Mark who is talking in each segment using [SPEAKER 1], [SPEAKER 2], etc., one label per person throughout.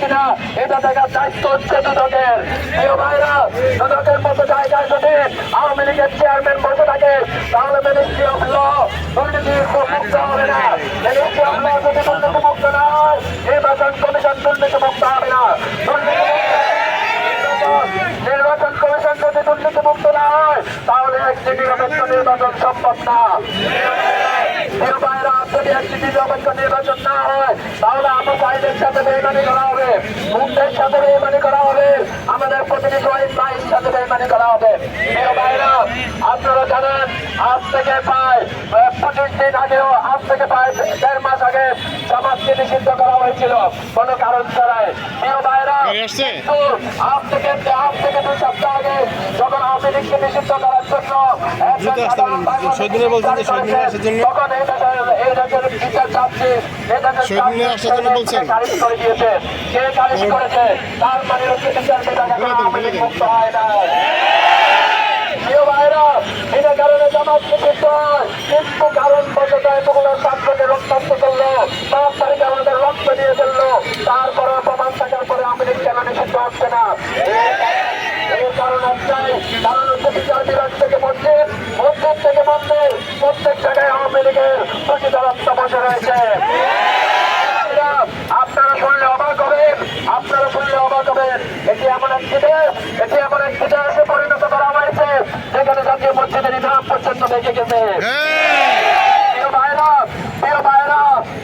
[SPEAKER 1] কিনা এটা দেখার দায়িত্ব হচ্ছে দুদকের। প্রিয় ভাইরা, দুদকের মতো জায়গায় যদি আওয়ামী লীগের চেয়ারম্যান বসে থাকে, তাহলে মিনিস্ট্রি অফ ল দুর্নীতি মুক্ত হবে না। মিনিস্ট্রি অফ ল যদি দুর্নীতি মুক্ত না নির্বাচন কমিশন দুর্নীতি মুক্ত হবে না। নির্বাচন কমিশন যদি দুর্নীতি মুক্ত না হয়, তাহলে একটি নিরপেক্ষ নির্বাচন সম্ভব না। যদি একটি নিরপেক্ষ নির্বাচন না হয়, তাহলে আবু সাইদের সাথে বেইমানি করা হবে মুন্ডের সাথে বেইমানি করা হবে আমাদের প্রতিনিধি শহীদ ভাইয়ের সাথে বেইমানি করা হবে। ভাইরা আপনারা জানেন আজ থেকে প্রায় পঁচিশ দিন আগেও আজ থেকে প্রায় দেড় মাস আগে সমাজকে নিষিদ্ধ করা হয়েছিল কোনো কারণ ছাড়াই। প্রিয় ভাইরা আজ থেকে আজ থেকে দুই সপ্তাহ আগে যখন আওয়ামী লীগকে নিষিদ্ধ একজন
[SPEAKER 2] দ্রুত আসতে।
[SPEAKER 1] বাংলাদেশি
[SPEAKER 2] শহীদ মিনার বলছেন যে শহীদ মিনার আসার জন্য? শহীদ মিনার আসার জন্য বলছেন?
[SPEAKER 1] লীগ কিন্তু কারণ বসত এতগুলো ছাত্রকে রক্তাক্ত করল পাঁচ তারিখে আমাদের রক্ত দিয়ে ফেলল তারপরে প্রমাণ থাকার পরে আমি কেন নিষিদ্ধ হচ্ছে না এই কারণ একটাই কারণ হচ্ছে বিচার মসজিদ প্রত্যেক জায়গায় আওয়ামী লীগের প্রতিদারত্ব বসে রয়েছে। আপনারা শুনলে অবাক হবেন, আপনারা শুনলে অবাক হবেন, এটি এমন একটি দেশ এটি এমন একটি দেশে পরিণত করা হয়েছে, যেখানে জাতীয় মসজিদের ইমাম পর্যন্ত দেখে গেছে।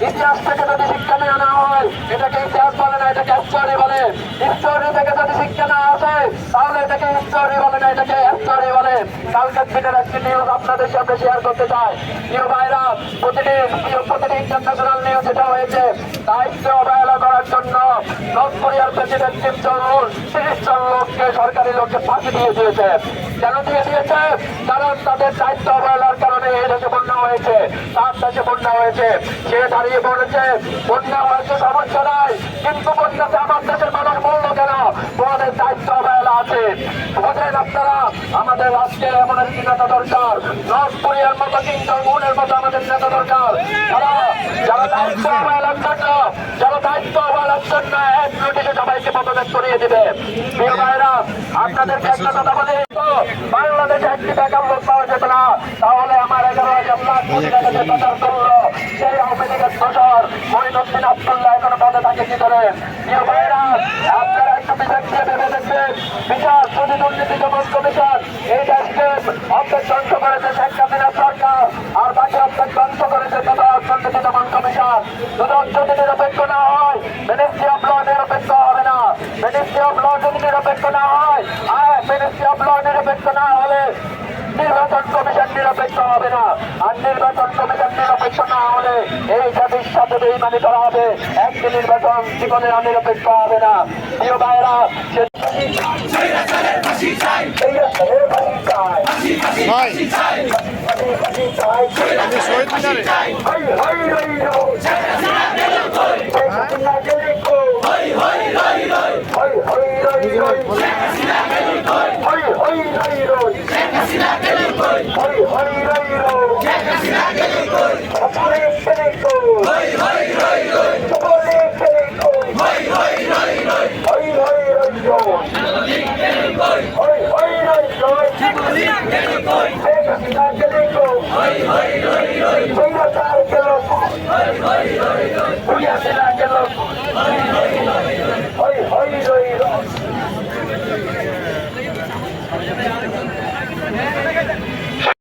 [SPEAKER 1] ইতিহাস থেকে যদি শিক্ষা নেওয়া না হয়, এটাকে ইতিহাস বলে না, এটাকে হিস্টোরি বলে। হিস্টোরি থেকে যদি শিক্ষা না এটাকে সরকারি লোককে ফাঁসি দিয়ে দিয়েছে। কেন দিয়ে দিয়েছে? কারণ তাদের দায়িত্ব অবহেলার কারণে এই দেশে বন্যা হয়েছে, তার দেশে বন্যা হয়েছে। সে দাঁড়িয়ে বলেছে, বন্যা হয়েছে, সমস্যা নাই। কিন্তু বন্যাতে আমার দেশের মানুষ বলল কেন? তোমাদের দায়িত্ব অবহেলা আছে, বোঝেন আপনারা, আমাদের রাষ্ট্রের এমন একটি নেতা দরকার। কোরিয়ার মতো কিং জং উনের মতো আমাদের নেতা দরকার। যারা যারা দায়িত্ব অবহেলার জন্য, যারা দায়িত্ব অবহেলার জন্য এক নোটিশে সবাইকে পদত্যাগ করিয়ে দিবে। প্রিয় ভাইরা আপনাদেরকে একটা কথা বলি। বাংলাদেশে একটি বেকার লোক পাওয়া যেত না। তাহলে আমার এগারো হাজার লাখ কোটি টাকা যে করল। সেই আওয়ামী লীগের মহিনুদ্দিন আবদুল্লাহ এখনও পদে থাকে কি করে প্রিয় ভাইরা আপনারা একটু বিচার দিয়ে ভেবে দেখবেন বিচার যদি দুর্নীতি দমন কমিশন এই দেশকে অর্ধেক ধ্বংস করেছে শেখ হাসিনা সরকার আর বাকি অর্ধেক ধ্বংস করেছে দুদক দুর্নীতি দমন যদি নিরপেক্ষ না হয় মিনিস্ট্রি অফ ল নিরপেক্ষ হবে না মিনিস্ট্রি অফ ল যদি নিরপেক্ষ না হয় আর মিনিস্ট্রি অফ ল নিরপেক্ষ না হলে নির্বাচন কমিশন নিরপেক্ষ হবে না আর নির্বাচন কমিশন নিরপেক্ষ না হলে এই জাতির সাথে বেইমানি করা হবে একটি নির্বাচন জীবনে নিরপেক্ষ হবে না প্রিয় ভাইরা
[SPEAKER 2] আমি শহীদ মিনারে
[SPEAKER 1] la